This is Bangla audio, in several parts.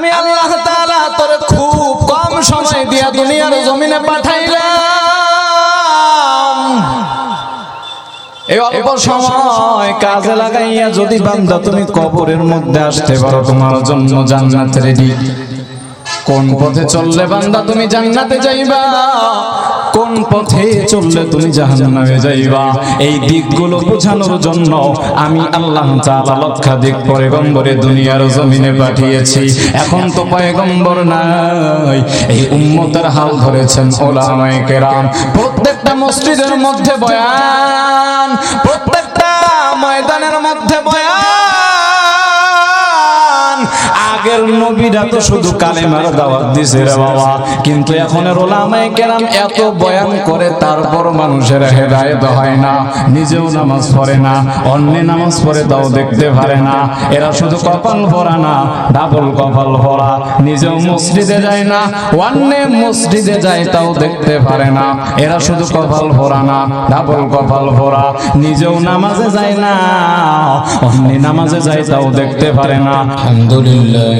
আমি আল্লাহ তাআলা তোর খুব কম সময় দিয়া দুনিয়ার জমিনে পাঠাইলাম। এই অল্প সময় কাজে লাগাইয়া যদি বান্দা তুমি কবরের মধ্যে আসতে পারো, তোমার জন্য জান্নাত রেডি কোন পথে চললে বান্দা তুমি জান্নাতে যাইবা? কোন পথে চললে তুমি জাহান্নামে যাইবা? এই দিকগুলো বোঝানোর জন্য আমি আল্লাহ তাআলা লক্ষাধিক পয়গম্বরে দুনিয়ার জমিনে পাঠিয়েছি। এখন তো পয়গম্বর নাই। এই উম্মতের হাল ধরেছেন ওলামায়ে কেরাম। প্রত্যেকটা মসজিদের মধ্যে বয়ান, প্রত্যেকটা ময়দানের মধ্যে বয়ান। আগের নবীরা তো শুধু কালেমার দাওয়াত দিছে রে বাবা। কিন্তু এখন ওলামায়ে কেরাম এত বয়ান করে তারপর মানুষের হেদায়েত হয় না, নিজেও নামাজ পড়ে না, অন্য নামাজ পড়ে তাও দেখতে পারে না। এরা শুধু কপাল ভরা না, ডাবল কপাল ভরা। নিজেও মসজিদে যায় না, অন্য মসজিদে যায় তাও দেখতে পারে না। এরা শুধু কপাল ভরা না, ডাবল কপাল ভরা। নিজেও নামাজে যায় না, অন্য নামাজে যায় তাও দেখতে পারে না। আলহামদুলিল্লাহ।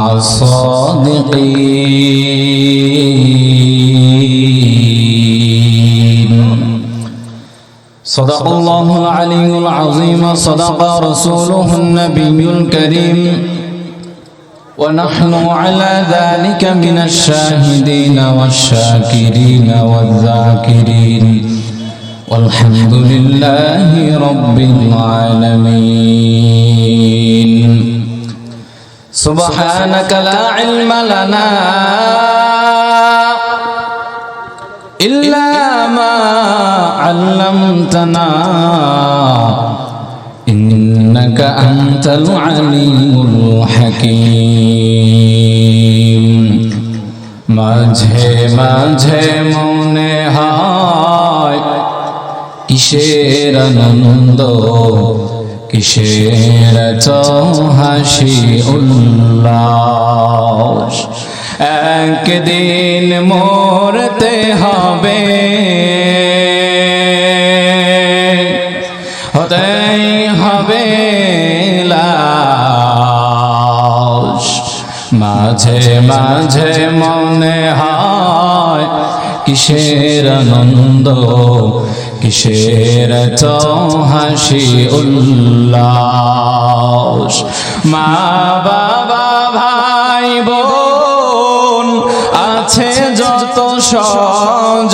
مع الصادقين. صدق الله العلي العظيم صدق رسوله النبي الكريم. ونحن على ذلك من الشاهدين والشاكرين والذاكرين. والحمد لله رب العالمين. سبحانك لا علم لنا إلا ما علمتنا إنك أنت العليم الحكيم মাঝে মাঝে মনে হয় কিসের আনন্দ কিসের হাসি উল্লাস? একদিন মরতে হবে। হতেই হবে মাঝে মাঝে মনে হয় কিসের আনন্দ কিসের তো হাসি উল্লাস? মা বাবা, ভাই, বোন আছে যত সজন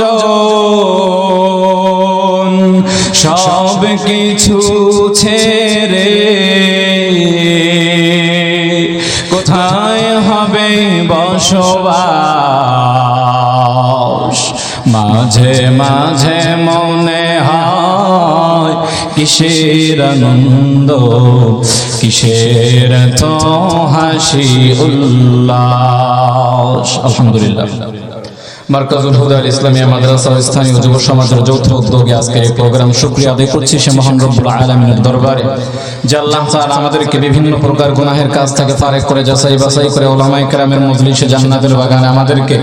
সব কিছু ছেড়ে কোথায় হবে বসবাস? মাঝে মাঝে মনে হয় কিসের আনন্দ কিসের তো হাসি উল্লাস। আলহামদুলিল্লাহ। স্থানীয় যৌথ উদ্যোগে আজকে এই প্রোগ্রাম শুক্রিয়া সে মহান আমাদেরকে বিভিন্ন প্রকার গুনাহের কাজ করে করে জান্নাতের আমাদেরকে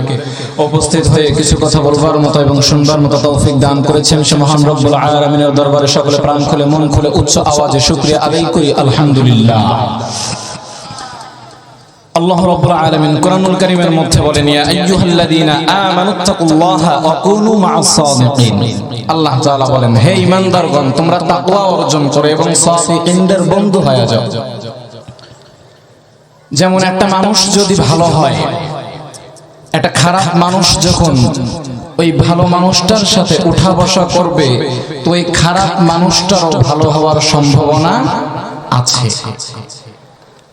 উপস্থিত হয়ে কিছু কথা বলবার মতো এবং শুনবার মতো তৌফিক দান করেছেন সে মহান রব্বুল আলমিনের দরবারে। সকলে প্রাণ খুলে, মন খুলে, উচ্চ আওয়াজে শুক্রিয়া আদায় করি, আলহামদুলিল্লাহ। আল্লাহ রাব্বুল আলামিন কোরআনুল কারীমের মধ্যে বলেন, ইয়া আইয়ুহাল্লাযীনা আমানুত্তাকুল্লাহা ওয়া কুনু মা'আস সাদিকিন। আল্লাহ তাআলা বলেন, হে ঈমানদারগণ, তোমরা তাকওয়া অর্জন করো এবং সাদিকিনদের বন্ধু হয়ে যাও। যেমন একটা মানুষ যদি ভালো হয়, একটা খারাপ মানুষ যখন ওই ভালো মানুষটার সাথে উঠা বসা করবে, তো ওই খারাপ মানুষটারও ভালো হওয়ার সম্ভাবনা আছে।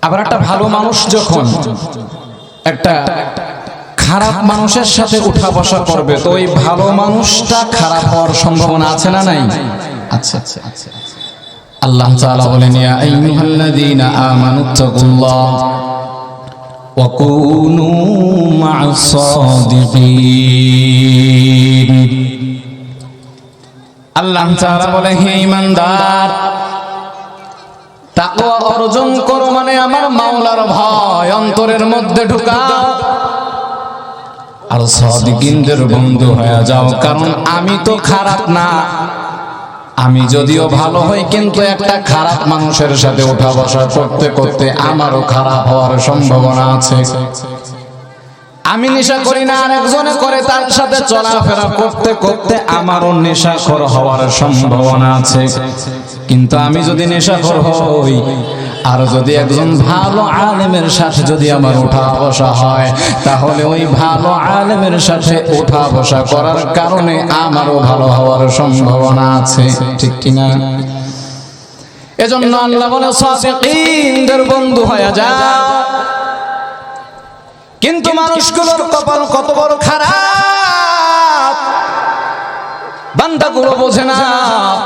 আবার একটা ভালো মানুষ যখন একটা খারাপ মানুষের সাথে উঠা বসা করবে তো ওই ভালো মানুষটা খারাপ হওয়ার সম্ভাবনা আছে না নাই? আচ্ছা আচ্ছা আচ্ছা আল্লাহ তাআলা বলেন ইয়া আইয়ুহাল্লাযীনা আমানুত্তাকুল্লাহ ওয়া কুনু মা'আস সাদিকিন আল্লাহ তাআলা বলে হে ঈমানদার অর্জন করো মানে আমার মাওলার ভয়, অন্তরের মধ্যে ঢুকাও আর সাদিকিনদের বন্ধু হয়ে যাও, কারণ আমি তো খারাপ না। আমি যদিও ভালো হই, কিন্তু একটা খারাপ মানুষের সাথে ওঠা বসা করতে করতে আমারও খারাপ হওয়ার সম্ভাবনা আছে। আমি নেশা করি না, আর একজনে করে তার সাথে চলাফেরা করতে করতে আমারও নেশাখোর হওয়ার সম্ভাবনা আছে। কিন্তু আমি যদি নেশাখোর হই আর যদি একজন ভালো আলেমের সাথে যদি আমার ওঠা বসা হয়, তাহলে ওই ভালো আলেমের সাথে ওঠা বসা করার কারণে আমারও ভালো হওয়ার সম্ভাবনা আছে, ঠিক কিনা? এজন্য আল্লাহ বলে, সাদিকিনদের বন্ধু হয়ে যাও কিন্তু মানুষগুলোর কপাল কত বড় খারাপ? বান্দাগুলো বোঝে না,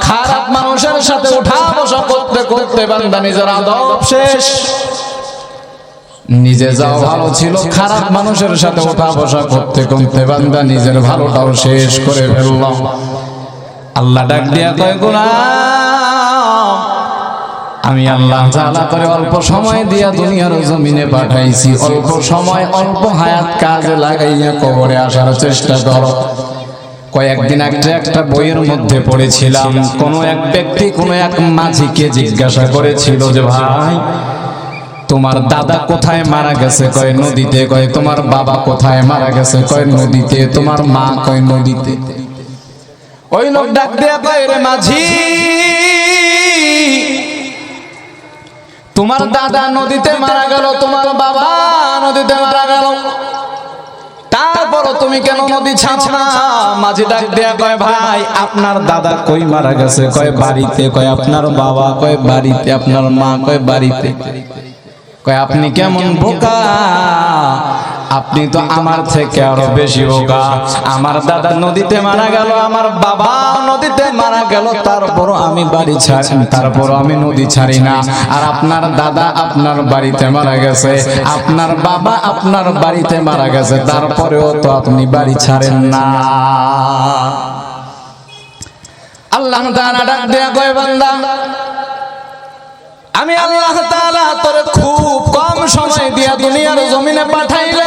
খারাপ মানুষের সাথে উঠা বসা করতে করতে বান্দা নিজের আদব শেষ। নিজে যাও ভালো ছিল খারাপ মানুষের সাথে উঠা বসা করতে করতে বান্দা নিজের ভালোটাও শেষ করে ফেলল। আল্লাহ ডাক দিয়া কয়, গোলাম, আমি আল্লাহ তাআলা করে অল্প সময় দিয়া দুনিয়ার জমিনে পাঠাইছি। অল্প সময়, অল্প হায়াত কাজে লাগাইয়া কবরে আসার চেষ্টা করো। কয়েকদিন একটা একটা বইয়ের মধ্যে পড়েছিলাম, কোন এক ব্যক্তি, কোন এক মাঝিকে জিজ্ঞাসা করেছিল যে, ভাই, তোমার দাদা কোথায় মারা গেছে? কয় নদীতে, কয় তোমার বাবা কোথায় মারা গেছে? কয় নদীতে, তোমার মা কয় নদীতে? ওই লোক ডাক দেয়া মাঝি, তোমার দাদা নদীতে মারা গেল, তোমার বাবা নদীতে মারা গেল তুমি কেন নদী ছাড়ো না? মাঝি ডাক দেয়া কয়, ভাই, আপনার দাদা কই মারা গেছে? কয়, বাড়িতে? কয়, আপনার বাবা? কয়, বাড়িতে? আপনার মা? কয়, বাড়িতে? কয়, আপনি কেমন বোকা? আপনি তো আমার থেকে আরও বেশি বোকা। আমার দাদা নদীতে মারা গেল, আমার বাবা নদীতে মারা গেল তারপর আমি বাড়ি ছাড়ি তারপর আমি নদী ছাড়ি না। আর আপনার দাদা আপনার বাড়িতে মারা গেছে, আপনার বাবা আপনার বাড়িতে মারা গেছে, তারপরেও তো আপনি বাড়ি ছাড়েন না। আল্লাহ তাআলা ডাক দেয়া কয় বান্দা আমি আল্লাহ তাআলা তোরে খুব কম সময় দিয়া দুনিয়ার জমিনে পাঠাইলাম।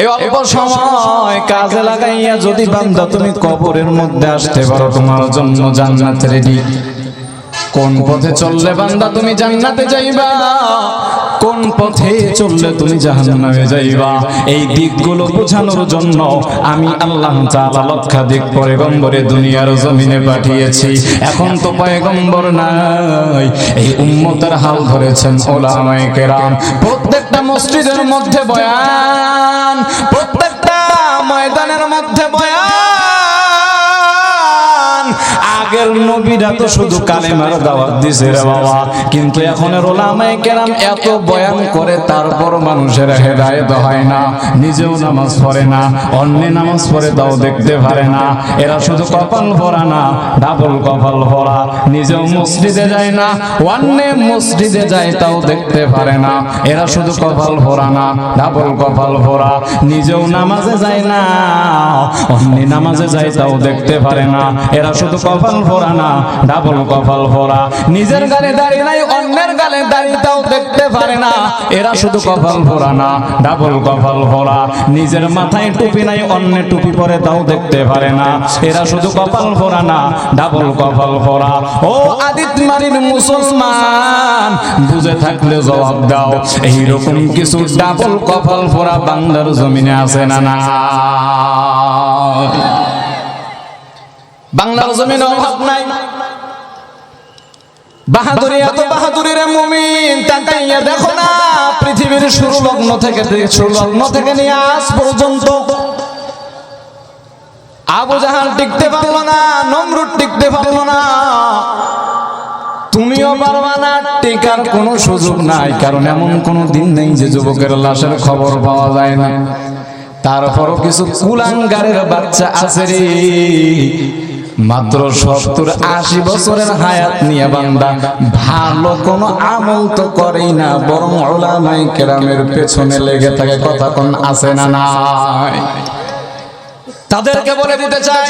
এই অল্প সময় কাজে লাগাইয়া যদি বান্দা তুমি কবরের মধ্যে আসতে পারো, তোমার জন্য জান্নাত রেডি কোন পথে চললে বান্দা তুমি জান্নাতে যাইবা? কোন পথে চললে তুমি জাহান্নামে যাইবা? এই দিকগুলো বোঝানোর জন্য আমি আল্লাহ তাআলা লক্ষাধিক পয়গম্বরে দুনিয়ার জমিনে পাঠিয়েছি। এখন তো পয়গম্বর নাই। এই উম্মতের হাল ধরেছেন ওলামায়ে কেরাম। প্রত্যেকটা মসজিদের মধ্যে বয়ান, প্রত্যেকটা ময়দানের মধ্যে বয়ান। আগের নবীরা তো শুধু কালেমার দাওয়াত দিছে রে বাবা। কিন্তু এখন ওলামায়ে কেরাম এত বয়ান করে তারপর মানুষের হেদায়েত হয় না নিজেও নামাজ পড়ে না অন্য নামাজ পড়ে তাও দেখতে পারে না। এরা শুধু কপাল ভরা না ডাবল কপাল ভরা। নিজেও মসজিদে যায় না অন্য মসজিদে যায় তাও দেখতে পারে না। এরা শুধু কপাল ভরা না ডাবল কপাল ভরা। নিজেও নামাজে যায় না অন্য নামাজে যায় তাও দেখতে পারে না। এরা শুধু কপাল ভরা ডাবল কপাল ভরা নিজের গালে দাঁড়িয়ে নাই, অন্যের গালে দাঁড়িয়ে তাও দেখতে পারে না। এরা শুধু কপাল ডাবল কপাল ভরা নিজের মাথায় টুপি নাই, অন্যের টুপি পরে তাও দেখতে পারে না। এরা শুধু কপাল ডাবল কপাল ভরা ও মুসলমান, বুঝে থাকলে জবাব দাও এইরকম কিছু ডাবল কপাল ভরা বান্দার জমিনে আছে না না বাংলার জমিনে অভাব নাই। বাহাদুরি এত বাহাদুরির মুমিন তাকাইয়া দেখো না পৃথিবীর শুরু লগ্ন থেকে শুরু লগ্ন থেকে নিয়ে আজ পর্যন্ত। আবু জাহাল টিকতে পারল না নমরুদ টিকতে পারল না। তুমিও পারবা না টিকার কোনো সুযোগ নাই কারণ এমন কোনো দিন নেই যে যুবকের লাশের খবর পাওয়া যায় না। তারপরও কিছু কুলাঙ্গারের বাচ্চা আছে রে। মাত্র সত্তর আশি বছরের হায়াত নিয়ে বান্দা ভালো কোনো আমল তো করেই না, বরং ওলামাই কেরামের পেছনে লেগে থাকে, কথা কোন আছে না নাই? তাদেরকে বলে দিতে চাই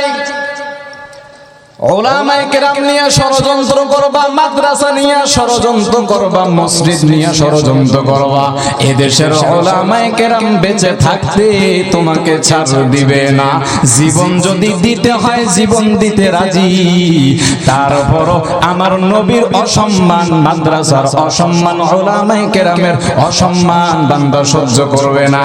বেঁচে থাকতে তোমাকে ছাড় দিবে না। জীবন যদি দিতে হয়, জীবন দিতে রাজি। তারপর আমার নবীর অসম্মান, মাদ্রাসার অসম্মান ওলামাই কেরামের অসম্মান, বান্দা সহ্য করবে না।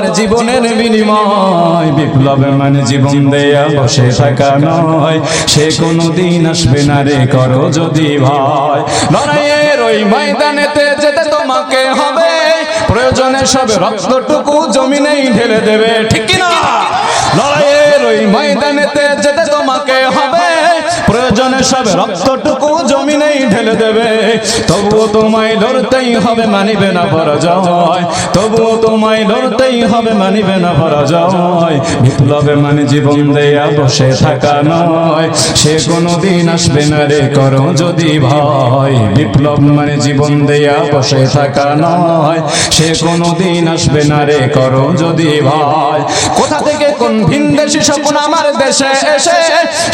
আর জীবনের বিনিময়। বিপ্লব মানে জীবন দেয়া বসে থাকা নয়। সে কোনো দিন আসবে না রে, করো যদি ভয়। লড়াইয়ের ওই ময়দানেতে যেতে তোমাকে হবে। প্রয়োজনে সব রক্তটুকু জমিনেই ঢেলে দেবে, ঠিক না লড়াইয়ের ওই ময়দানেতে যেতে তোমাকে হবে। প্রয়োজনে সব রক্তটুকু জমিনেই ঢেলে দেবে। তবুও তোমায় লড়তেই হবে, মানিবে না পরাজয়। তবুও তোমায় লড়তেই হবে, মানিবে না পরাজয়। বিপ্লবে মানে জীবন দেয়া, বসে থাকা নয়। সে কোনো দিন আসবে না রে, করো যদি ভয়। বিপ্লব মানে জীবন দেয়া, বসে থাকা নয়। সে কোনো দিন আসবে না রে, করো যদি ভয়। কোথা থেকে কোন ভিনদেশি স্বপ্ন আমার দেশে এসে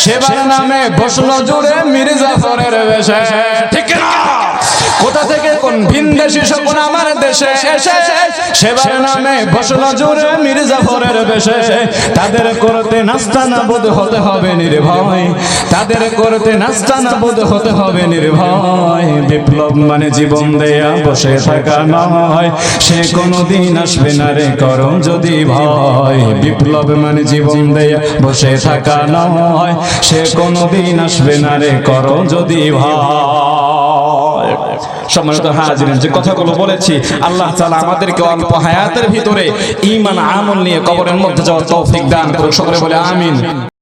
সেবার নামে বসল জুড়ে মির্জাফরের বেশে। ঠিক না কোথা থেকে কোন ভিনদেশি স্বপ্ন আমার দেশে এসে? সেবার নামে বসল জুড়ে মির্জাফরের বেশে। তাদের করতে নাস্তা না বোধ হতে হবে নির্ভয়। তাদের করতে নাস্তা না বোধ হতে হবে নির্ভয়। বিপ্লব মানে জীবন দেয়া, বসে থাকা নয়। সে কোনো দিন আসবে না রে করো যদি ভয়। বিপ্লব মানে জীবন দেয়া, বসে থাকা নয়। সে কোনো দিন আসবে না রে করো যদি ভয়। সম্মানিত হাজির, যে কথাগুলো বলেছি, আল্লাহ তাআলা আমাদেরকে অল্প হায়াতের ভিতরে ইমান আমল নিয়ে কবরের মধ্যে যাওয়ার তৌফিক দান করুন। সকলে বলে আমিন।